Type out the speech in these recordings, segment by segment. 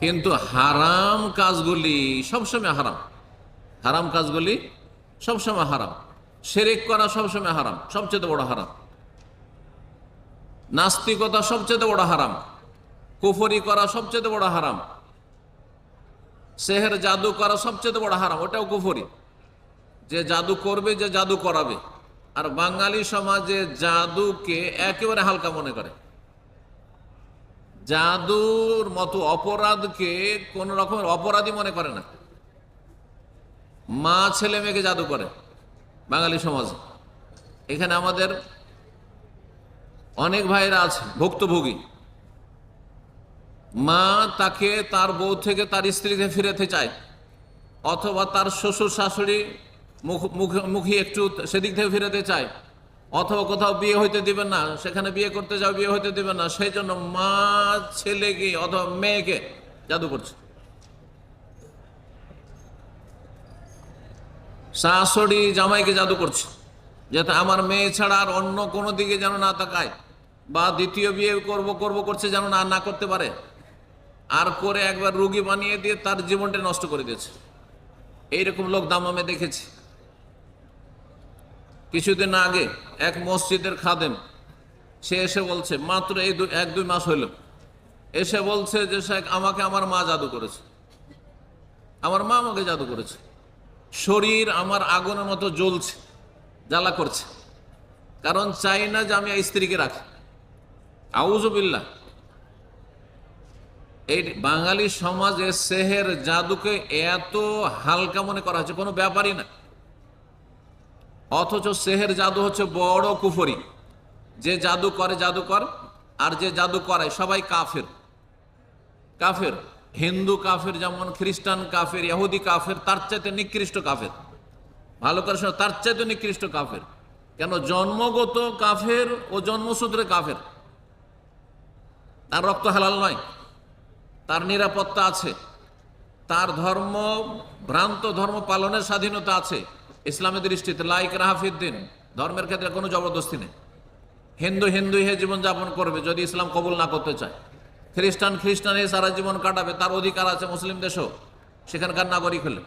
কিন্তু হারাম কাজগুলি সবসময় হারাম। হারাম কাজগুলি সবসময় হারাম। সেরেক করা সবসময় হারাম, সবচেয়ে বড় হারাম। নাস্তিকতা সবচেয়ে বড় হারাম। কুফরি করা সবচেয়ে বড় হারাম। সেহের জাদু করা সবচেয়ে বড় হারাম, ওটাও কুফরি। যে জাদু করবে, যে জাদু করাবে। আর বাঙালি সমাজে জাদুকে একেবারে হালকা মনে করে। জাদুর মতো অপরাধকে কোন রকমের অপরাধী মনে করে না। মা ছেলে মেয়েকে জাদু করে বাঙালি সমাজে। এখানে আমাদের অনেক ভাইরা আছে, ভুক্তভোগী। মা তাকে তার বউ থেকে তার স্ত্রীকে ফিরাতে চায়, অথবা তার শ্বশুর শাশুড়ি মুখ মুখ- মুখী একটু সেদিক থেকে ফিরাতে চায়। অথবা কোথাও বিয়ে হইতে দিবেন না, সেখানে বিয়ে করতে যাও, বিয়ে হইতে দিবেন না, সেই জন্য মা ছেলেকে অথবা মেয়েকে জাদু করছে। শাশুড়ি জামাইকে জাদু করছে, যাতে আমার মেয়ে ছাড়া আর অন্য কোনো দিকে যেন না তাকায়, বা দ্বিতীয় বিয়ে করব করব, করছে যেন না না করতে পারে, আর করে একবার রুগী বানিয়ে দিয়ে তার জীবনটা নষ্ট করে দিয়েছে। এইরকম লোক দামামে দেখেছি। কিছুদিন আগে এক মসজিদের খাদেম, সে এসে বলছে, মাত্র এই এক দুই মাস হইল। এসে বলছে যে, শেখ, আমাকে আমার মা জাদু করেছে। আমার মা আমাকে জাদু করেছে। শরীর আমার আগুনের মতো জ্বলছে, জ্বালা করছে। কারণ চাই না যে আমি স্ত্রীকে রাখি। আউজবিল্লা এই বাঙালি সমাজে সেহের জাদুকে এত হালকা মনে করা হচ্ছে, কোনো ব্যাপারই না। অথচ সেহের জাদু হচ্ছে বড় কুফরি। যে জাদু করে জাদুকর আর যে জাদু করায় সবাই কাফের। কাফের। হিন্দু কাফের যেমন, খ্রিস্টান কাফের, ইহুদি কাফের, তার চাইতে নিকৃষ্ট কাফের। ভালো করে শোনো, তার চাইতে নিকৃষ্ট কাফের। কেন? জন্মগত কাফের ও জন্মসূত্রে কাফের। তার রক্ত হালাল নয়। তার নিরাপত্তা আছে। তার ধর্ম, ভ্রান্ত ধর্ম পালনের স্বাধীনতা আছে। ইসলামের দৃষ্টিতে লাইক রাহাফিদ্দিন ধর্মের ক্ষেত্রে কোনো জবরদস্তি নেই। হিন্দু হিন্দু হয়ে জীবনযাপন করবে যদি ইসলাম কবুল না করতে চায়। খ্রিস্টান খ্রিস্টান হয়ে সারা জীবন কাটাবে, তার অধিকার আছে মুসলিম দেশও। সেখানকার নাগরিক হলে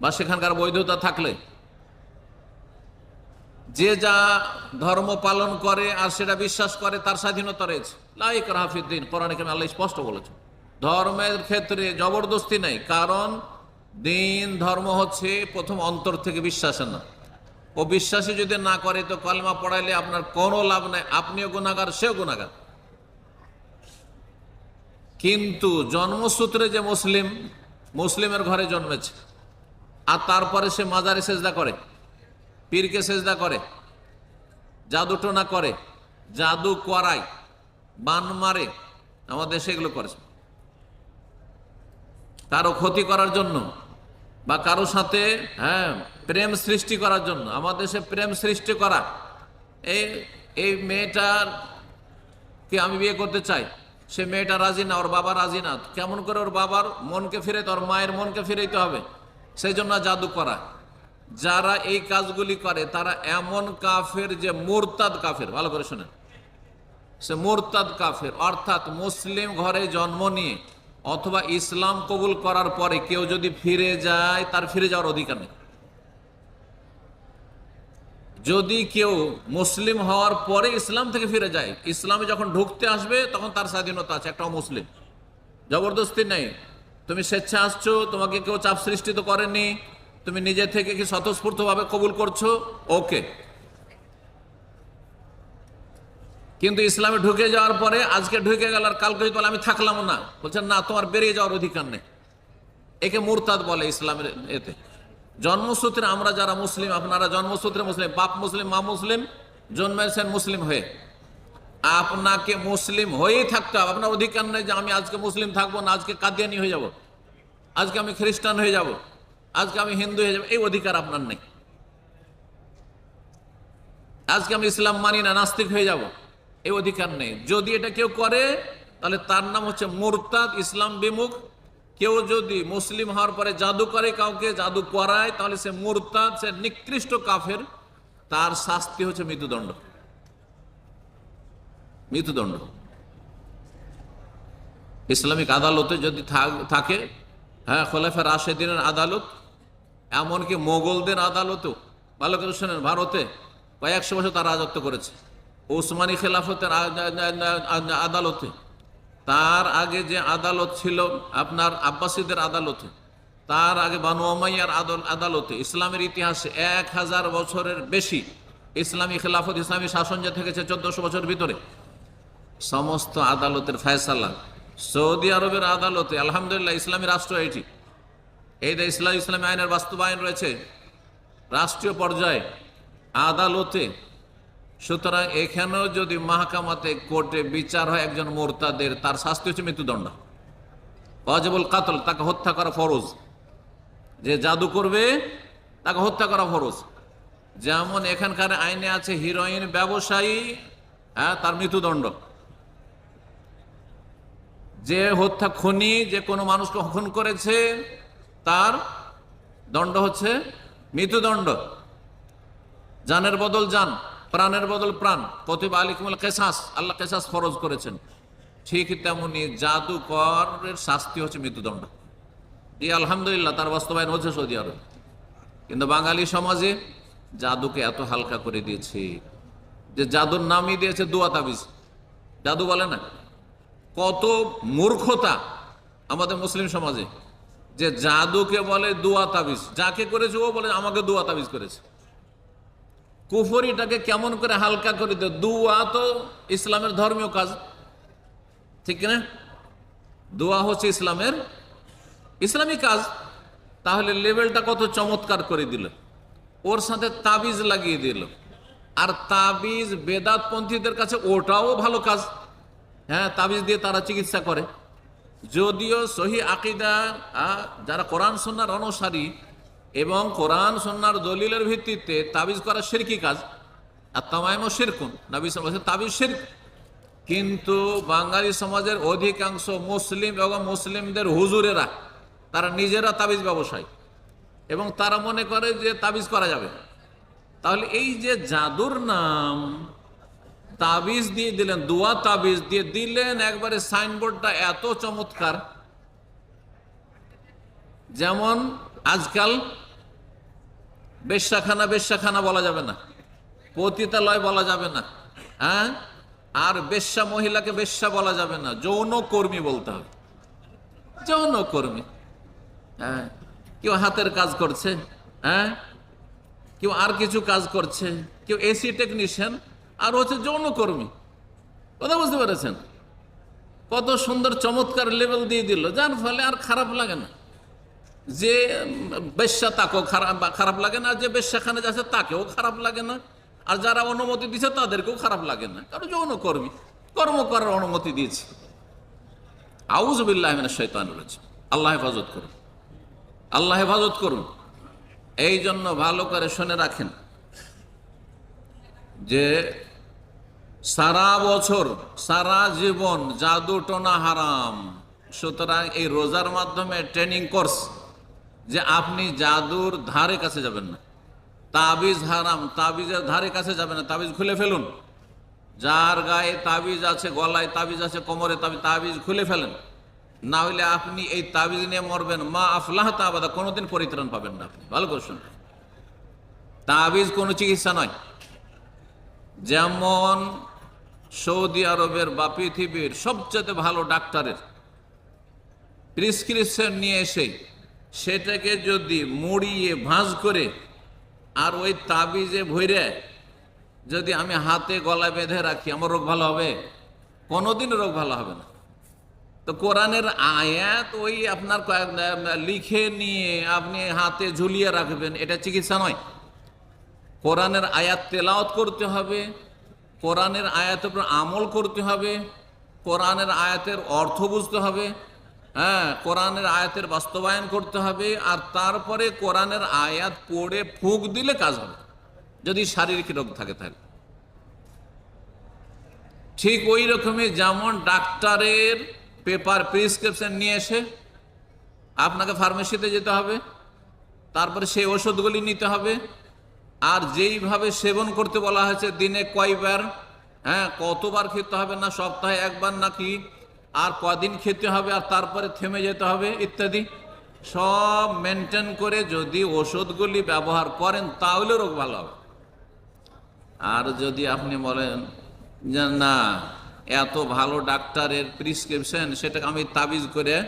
বা সেখানকার বৈধতা থাকলে। যে যা ধর্ম পালন করে আর সেটা বিশ্বাস করে, তার স্বাধীনতা রয়েছে। লাইক রাহাফিদ্দিন কোরআন আল্লাহ স্পষ্ট বলেছে ধর্মের ক্ষেত্রে জবরদস্তি নেই, কারণ দিন ধর্ম হচ্ছে প্রথম অন্তর থেকে বিশ্বাসের না ও বিশ্বাসী যদি না করে তো কলমা পড়াইলে আপনার কোনো লাভ নাই, আপনিও গুণাগার সেও গুণাগার কিন্তু জন্মসূত্রে যে মুসলিম, মুসলিমের ঘরে জন্মেছে, আর তারপরে সে মাজারে সেজদা করে, পীরকে সেজদা করে, জাদু টোনা করে, জাদু করায়, বান মারে, আমাদের সেগুলো করে কারও ক্ষতি করার জন্য বা কারও সাথে হ্যাঁ প্রেম সৃষ্টি করার জন্য। আমাদের দেশে প্রেম সৃষ্টি করা এই এই মেয়েটার কে আমি বিয়ে করতে চাই, সে মেয়েটা রাজি না, ওর বাবা রাজি না। কেমন করে ওর বাবার মনকে ফিরে, ওর মায়ের মনকে ফিরাইতে হবে? সেই জন্য জাদু করা। যারা এই কাজগুলি করে, তারা এমন কাফের যে মোরতাদ কাফের। ভালো করে শোনেন। সে মোরতাদ কাফের, অর্থাৎ মুসলিম ঘরে জন্ম নিয়ে অথবা ইসলাম কবুল করার পরে কেউ যদি ফিরে যায়, তার ফিরে যাওয়ার অধিকার নেই। যদি কেউ মুসলিম হওয়ার পরে ইসলাম থেকে ফিরে যায়, ইসলামে যখন ঢুকতে আসবে, তখন তার স্বাধীনতা আছে, একটা মুসলিম জবরদস্তি নেই। তুমি স্বেচ্ছা আসছো তোমাকে কেউ চাপ সৃষ্টি তো করেনি। তুমি নিজে থেকে কি স্বতঃস্ফূর্তভাবে কবুল করছ? ওকে। কিন্তু ইসলামে ঢুকে যাওয়ার পরে আজকে ঢুকে গেল আর কালকে বলে, আমি থাকলাম না। বলছেন না, তোমার বেরিয়ে যাওয়ার অধিকার নেই। একে মুরতাদ বলে ইসলামের এতে। জন্মসূত্রে আমরা যারা মুসলিম, আপনারা জন্মসূত্রে মুসলিম, বাপ মুসলিম, মা মুসলিম, জন্মেছেন মুসলিম হয়ে। আপনাকে মুসলিম হয়েই থাকতে হবে। আপনার অধিকার নেই যে আমি আজকে মুসলিম থাকব না, আজকে কাদিয়ানি হয়ে যাব। আজকে আমি খ্রিস্টান হয়ে যাব। আজকে আমি হিন্দু হয়ে যাব। এই অধিকার আপনার নেই। আজকে আমি ইসলাম মানি না, নাস্তিক হয়ে যাব। এই অধিকার নেই। যদি এটা কেউ করে, তাহলে তার নাম হচ্ছে মুরতাদ ইসলাম বিমুখ। কেউ যদি মুসলিম হওয়ার পরে জাদু করে কাউকে, জাদু করায় তাহলে সে মুরতাদ, সে নিকৃষ্ট কাফের। তার শাস্তি হচ্ছে মৃত্যুদণ্ড। মৃত্যুদণ্ড। ইসলামিক আদালতে যদি থাক- হ্যাঁ খোলাফা রাশেদিনের আদালত, এমনকি মোগলদের আদালতেও। ভালো করে শোনেন, ভারতে কয়েকশো বছর তারা রাজত্ব করেছে। ওসমানী খেলাফতের আদালতে। তার আগে যে আদালত ছিল আপনার আব্বাসীদের আদালতে, তার আগে বানু আমাইয়ার আদল আদালতে। ইসলামের ইতিহাসে এক হাজার বছরের বেশি ইসলামী খেলাফত, ইসলামী শাসন যে থেকেছে চোদ্দশো বছর ভিতরে। সমস্ত আদালতের ফয়সালা। সৌদি আরবের আদালতে, আলহামদুলিল্লাহ, ইসলামী রাষ্ট্র এটি। এই যে ইসলাম ইসলামী আইনের বাস্তবায়ন রয়েছে, রাষ্ট্রীয় পর্যায়ে আদালতে সুতরাং এখানেও যদি মাহকামাতে কোর্টে বিচার হয় একজন মোরতাদের, তার শাস্তি হচ্ছে মৃত্যুদণ্ড। ওয়াজিবুল কাতল, তাকে হত্যা করা ফরজ। যে জাদু করবে, তাকে হত্যা করা ফরজ। যেমন এখানকার আইনে আছে, হিরোইন ব্যবসায়ী হ্যাঁ তার মৃত্যুদণ্ড। যে হত্যা খনি, যে কোনো মানুষকে খুন করেছে, তার দণ্ড হচ্ছে মৃত্যুদণ্ড। জানের বদল জান প্রাণের বদল প্রাণ। প্রতিভা আলিকুমুল কেসাস, আল্লাহ কেসাস ফরজ করেছেন। ঠিক তেমনি জাদুকরের শাস্তি হচ্ছে মৃত্যুদণ্ড। এই আলহামদুলিল্লাহ, তার বাস্তবায়ন হচ্ছে সৌদি আরব। কিন্তু বাঙালি সমাজে জাদুকে এত হালকা করে দিয়েছে যে জাদুর নামই দিয়েছে দুয়া তাবিজ। জাদু বলে না। কত মূর্খতা আমাদের মুসলিম সমাজে। যে জাদুকে বলে দুয়া তাবিজ। যাকে করেছে ও বলে আমাকে দুয়া তাবিজ করেছে। কুফরিটাকে কেমন করে হালকা করে দেয়? দুয়া তো ইসলামের ধর্মীয় কাজ। ঠিক না দোয়া হচ্ছে ইসলামের ইসলামী কাজ। তাহলে লেভেলটা কত চমৎকার করে দিল। ওর সাথে তাবিজ লাগিয়ে দিল। আর তাবিজ বেদাতপন্থীদের কাছে ওটাও ভালো কাজ। হ্যাঁ তাবিজ দিয়ে তারা চিকিৎসা করে। যদিও সহি আকিদা যারা কোরআন সন্ন্যার অনুসারী এবং কোরআন সন্ন্যার দলিলের ভিত্তিতে তাবিজ করা শিরকি কাজ। আর তামাইমও শিরকুন নবী তাবিজ শিরক কিন্তু বাঙালি সমাজের অধিকাংশ মুসলিম এবং মুসলিমদের হুজুরেরা, তারা নিজেরা তাবিজ ব্যবসায়ী। এবং তারা মনে করে যে তাবিজ করা যাবে তাহলে এই যে জাদুর নাম, তাবিজ দিয়ে দিলেন, দোয়া তাবিজ দিয়ে দিলেন, একবারে সাইনবোর্ডটা এত চমৎকার। যেমন আজকাল বেশ্যাখানা বেশ্যাখানা বলা যাবে না। পতিতালয় বলা যাবে না। হ্যাঁ? আর বেশ্যা মহিলাকে বেশ্যা বলা যাবে না। যৌন কর্মী বলতে হবে। যৌন কর্মী হ্যাঁ? কেউ হাতের কাজ করছে। হ্যাঁ? কেউ আর কিছু কাজ করছে। কেউ এসি টেকনিশিয়ান, আর হচ্ছে যৌনকর্মী। কথা বুঝতে পেরেছেন? কত সুন্দর চমৎকার লেভেল দিয়ে দিল। যার ফলে আর খারাপ লাগে না। যে বেশ্যা তাকেও খারাপ খারাপ লাগে না, যে বেশ্যাখানে যাচ্ছে তাকেও খারাপ লাগে না। আর যারা অনুমতি দিচ্ছে তাদেরকেও খারাপ লাগে না। কারণ যৌনকর্মী কর্ম করার অনুমতি দিয়েছে। আউজবিল্লাহ শৈতান রয়েছে আল্লাহ হেফাজত করুন। আল্লাহ হেফাজত করুন। এই জন্য ভালো করে শুনে রাখেন যে, সারা বছর, সারা জীবন জাদু টোনা হারাম। সুতরাং এই রোজার মাধ্যমে ট্রেনিং কোর্স যে আপনি জাদুর ধারে কাছে যাবেন না। তাবিজ হারাম, তাবিজের ধারে কাছে যাবেন না। তাবিজ খুলে ফেলুন। যার গায়ে তাবিজ আছে, গলায় তাবিজ আছে, কোমরে তাবিজ খুলে ফেলেন। না হলে আপনি এই তাবিজ নিয়ে মরবেন। মা আফলাহ তাবাদা কোনোদিন পরিত্রাণ পাবেন না আপনি। ভালো করে শুনুন। তাবিজ কোনো চিকিৎসা নয়। যেমন সৌদি আরবের বা পৃথিবীর সবচেয়ে ভালো ডাক্তারের প্রিসক্রিপশন নিয়ে এসে সেটাকে যদি মুড়িয়ে ভাঁজ করে আর ওই তাবিজে ভরে যদি আমি হাতে গলায় বেঁধে রাখি, আমার রোগ ভালো হবে? কোনোদিন রোগ ভালো হবে না। তো কোরআনের আয়াত ওই আপনার লিখে নিয়ে আপনি হাতে ঝুলিয়ে রাখবেন, এটা চিকিৎসা নয়। কোরআনের আয়াত তেলাওত করতে হবে, কোরআনের আয়াতের উপর আমল করতে হবে, কোরআনের আয়াতের অর্থ বুঝতে হবে হ্যাঁ কোরআনের আয়াতের বাস্তবায়ন করতে হবে আর তারপরে কোরআনের আয়াত পড়ে ফুঁক দিলে কাজ হবে। যদি শারীরিক রোগ থাকে তাহলে। ঠিক ওই রকমই যেমন ডাক্তারের পেপার প্রেসক্রিপশন নিয়ে এসে আপনাকে ফার্মেসিতে যেতে হবে, তারপরে সেই ওষুধগুলি নিতে হবে, আর যেইভাবে সেবন করতে বলা হয়েছে, দিনে কয়বার হ্যাঁ কতবার খেতে হবে না, সপ্তাহে একবার নাকি আর কদিন খেতে হবে আর তারপরে থেমে যেতে হবে, ইত্যাদি। সব মেনটেন করে যদি ওষুধগুলি ব্যবহার করেন, তাহলে রোগ ভালো হবে। আর যদি আপনি বলেন যে, না, এত ভালো ডাক্তারের প্রিসক্রিপশন সেটাকে আমি তাবিজ করে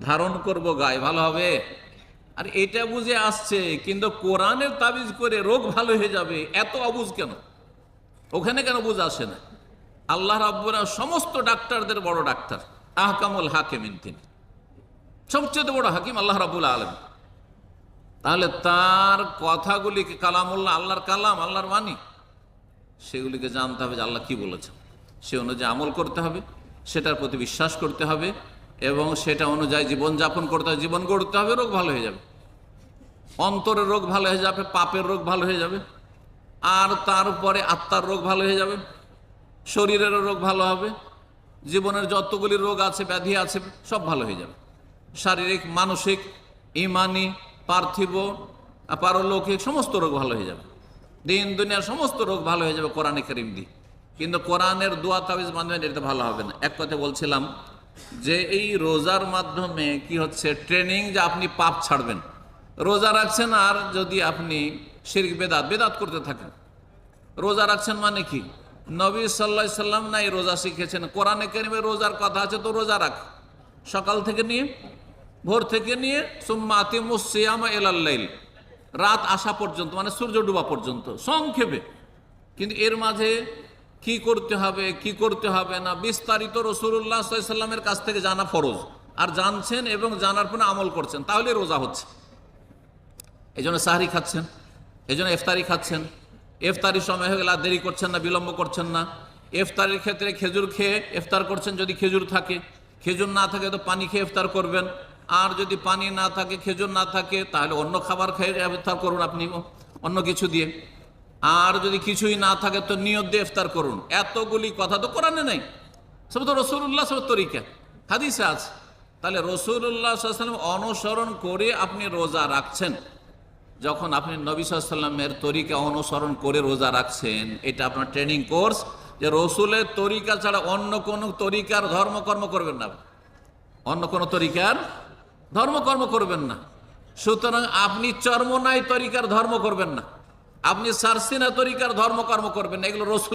ধারণ করব, গায়ে ভালো হবে? আর, এটা বুঝে আসছে, কিন্তু কোরআনের তাবিজ করে রোগ ভালো হয়ে যাবে, এত অবুজ কেন? ওখানে কেন বুঝ আসে না? আল্লাহ রাব্বুরা সমস্ত ডাক্তারদের বড় ডাক্তার, আহকামুল হাকিমিন তিনি। সবচেয়ে বড় হাকিম আল্লাহ রাবুল আলম তাহলে তার কথাগুলিকে কালামুল্লাহ, আল্লাহর কালাম, আল্লাহর বাণী, সেগুলিকে জানতে হবে যে আল্লাহ কি বলেছেন। সে অনুযায়ী আমল করতে হবে, সেটার প্রতি বিশ্বাস করতে হবে, এবং সেটা অনুযায়ী জীবনযাপন করতে হবে, জীবন গড়তে হবে, রোগ ভালো হয়ে যাবে। অন্তরের রোগ ভালো হয়ে যাবে, পাপের রোগ ভালো হয়ে যাবে, আর তারপরে আত্মার রোগ ভালো হয়ে যাবে। শরীরেরও রোগ ভালো হবে, জীবনের যতগুলি রোগ আছে, ব্যাধি আছে, সব ভালো হয়ে যাবে। শারীরিক, মানসিক, ইমানি, পার্থিব, পারলৌকিক সমস্ত রোগ ভালো হয়ে যাবে। দিন দুনিয়ার সমস্ত রোগ ভালো হয়ে যাবে কোরআনে করিম দিয়ে। কিন্তু কোরআনের দোয়া তাবিজ মাধ্যমে এটা ভালো হবে না। এক কথা বলছিলাম যে এই রোজার মাধ্যমে কি হচ্ছে, ট্রেনিং যে আপনি পাপ ছাড়বেন। রোজা রাখছেন আর যদি আপনি শির বেদাত বেদাত করতে থাকেন। রোজা রাখছেন মানে কি? নবী সাল্লা সাল্লাম নাই, রোজা শিখেছেন। কোরআনে কেরিমে রোজার কথা আছে তো রোজা রাখ। সকাল থেকে নিয়ে, ভোর থেকে নিয়ে সুম্মাতি মুসিয়ামা এলাল্লাইল রাত আসা পর্যন্ত মানে সূর্য ডুবা পর্যন্ত, সংক্ষেপে। কিন্তু এর মাঝে কি করতে হবে, কি করতে হবে না, বিস্তারিত রসুল্লাহ সাল্লামের কাছ থেকে জানা ফরজ। আর জানছেন এবং জানার পরে আমল করছেন, তাহলে রোজা হচ্ছে। এই জন্য সাহারি খাচ্ছেন এই জন্য ইফতারি খাচ্ছেন ইফতারির সময় হয়ে গেলে দেরি করছেন না, বিলম্ব করছেন না। ইফতারির ক্ষেত্রে খেজুর খেয়ে ইফতার করছেন যদি খেজুর থাকে। খেজুর না থাকে তো পানি খেয়ে ইফতার করবেন। আর যদি পানি না থাকে, খেজুর না থাকে, তাহলে অন্য খাবার খেয়ে ইফতার করুন আপনি অন্য কিছু দিয়ে। আর যদি কিছুই না থাকে তো নিয়ত দিয়ে ইফতার করুন। এতগুলি কথা তো কোরআনে নেই। সব তো রসুল্লাহ সব তরিকা। হাদিসে আছে। তাহলে রসুল্লাহ অনুসরণ করে আপনি রোজা রাখছেন। যখন আপনি নবী সাল্লামের তরিকা অনুসরণ করে রোজা রাখছেন, এটা আপনার ট্রেনিং কোর্স যে রসুলের তরিকা ছাড়া অন্য কোনো তরিকার ধর্মকর্ম করবেন না অন্য কোনো তরিকার ধর্মকর্ম করবেন না। সুতরাং আপনি চর্মনাই তরিকার ধর্ম করবেন না। আপনি সারসিনা তরিকার ধর্মকর্ম করবেন না। এগুলো রসুল